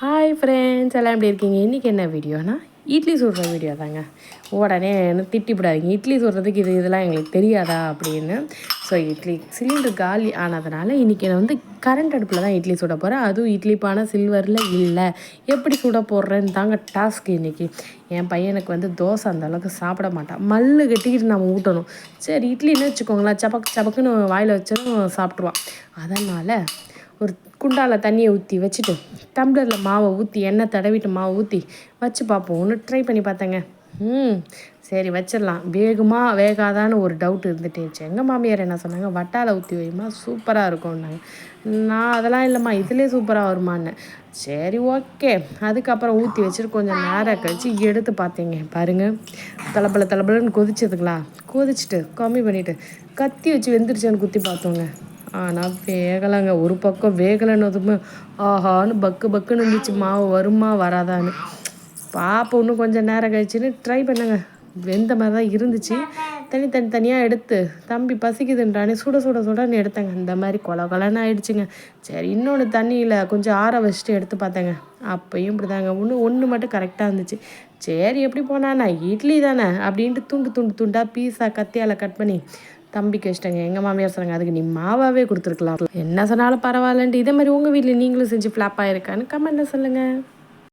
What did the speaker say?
Hi friends எல்லாம் எப்படி இருக்கீங்க? இன்றைக்கி என்ன வீடியோனா? இட்லி சுடுற வீடியோ தாங்க. உடனே என்ன திட்டிவிடாதீங்க இட்லி சுடுறதுக்கு இது இதெல்லாம் எங்களுக்கு தெரியாதா அப்படின்னு. ஸோ இட்லி சிலிண்டர் காலி ஆனதுனால இன்றைக்கி நான் வந்து கரண்ட் அடுப்பில் தான் இட்லி சுட போகிறேன் அதுவும் இட்லி பானை சில்வரில் இல்லை. எப்படி சுட போடுறேன்னு தாங்க டாஸ்க் இன்றைக்கி என் பையனுக்கு வந்து தோசை அந்த அளவுக்கு சாப்பிட மாட்டான். மல்லு கட்டிக்கிட்டு நம்ம ஊட்டணும். சரி இட்லின்னு வச்சுக்கோங்களேன். சபக் சபக்குன்னு வாயில் வச்சாலும் சாப்பிட்ருவான் அதனால் ஒரு குண்டாவில் தண்ணியை ஊற்றி வச்சுட்டு டம்ளரில் மாவை ஊற்றி எண்ணெய் தடவிட்டு மாவை ஊற்றி வச்சு பார்ப்போம். ஒன்று ட்ரை பண்ணி பார்த்தேங்க. ம் சரி வச்சிடலாம். வேகுமா வேகாதான்னு ஒரு டவுட் இருந்துட்டேச்சு எங்கள் மாமியார் என்ன சொன்னாங்க? வட்டாவில் ஊற்றி வைமா சூப்பராக இருக்கும்னாங்க. நான் அதெல்லாம் இல்லைம்மா இதுலேயே சூப்பராக வருமான்னு. சரி ஓகே அதுக்கப்புறம் ஊற்றி வச்சுட்டு கொஞ்சம் நேரம் கழித்து எடுத்து பார்த்தீங்க. பாருங்கள் தலைப்பல தலைப்பலன்னு கொதிச்சதுங்களா? கொதிச்சுட்டு கம்மி பண்ணிவிட்டு கத்தி வச்சு வெந்துருச்சான்னு குத்தி பார்த்தோங்க. ஆனால் வேகலைங்க. ஒரு பக்கம் வேகலைன்னதுமே ஆஹான்னு பக்கு பக்குன்னு இருந்துச்சு. மாவு வருமா வராதான்னு. பாப்பா இன்னும் கொஞ்சம் நேரம் கழிச்சுன்னு ட்ரை பண்ணுங்க. வெந்த மாதிரி தான் இருந்துச்சு. தனி தனி தனியாக எடுத்து தம்பி பசிக்குதுன்றானே சுட சுட சுடன்னு எடுத்தேங்க. இந்த மாதிரி கொல கொலன்னு ஆயிடுச்சுங்க. சரி இன்னொன்று தண்ணியில் கொஞ்சம் ஆற வச்சுட்டு எடுத்து பார்த்தேங்க. அப்பையும் இப்படி தாங்க ஒன்று ஒன்று மட்டும் கரெக்டாக இருந்துச்சு. சரி எப்படி போனாண்ணா இட்லி தானே அப்படின்ட்டு துண்டு துண்டு துண்டாக பீஸாக கத்தியால் கட் பண்ணி தம்பிக்கு இஷ்டங்க எங்கள் மாமியார் சொன்னாங்க அதுக்கு நீ மாவாகவே கொடுத்துருக்கலாம். என்ன சொன்னாலும் பரவாயில்லன்ட்டு இதே மாதிரி உங்கள் வீட்டில் நீங்களும் செஞ்சு ஃப்ளாப் ஆகிருக்கான்னு கமெண்ட்டில் சொல்லுங்கள்